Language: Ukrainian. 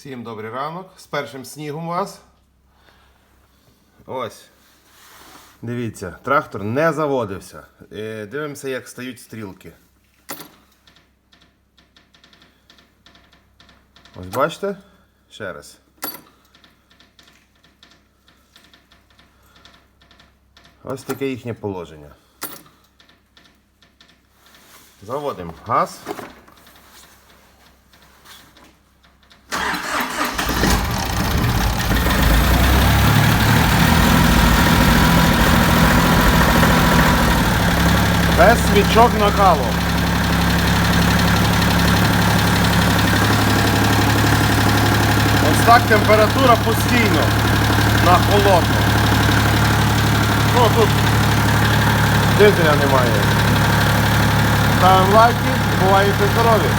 Всім добрий ранок. З першим снігом вас. Ось. Дивіться, трактор не заводився. Е, Дивимося, як стають стрілки. Ось бачите? Ще раз. Ось таке їхнє положення. Заводимо газ. Без свічок накалу. Ось так температура постійно на холодно. Ну тут дизеля немає. Ставимо лайки, бувайте здорові!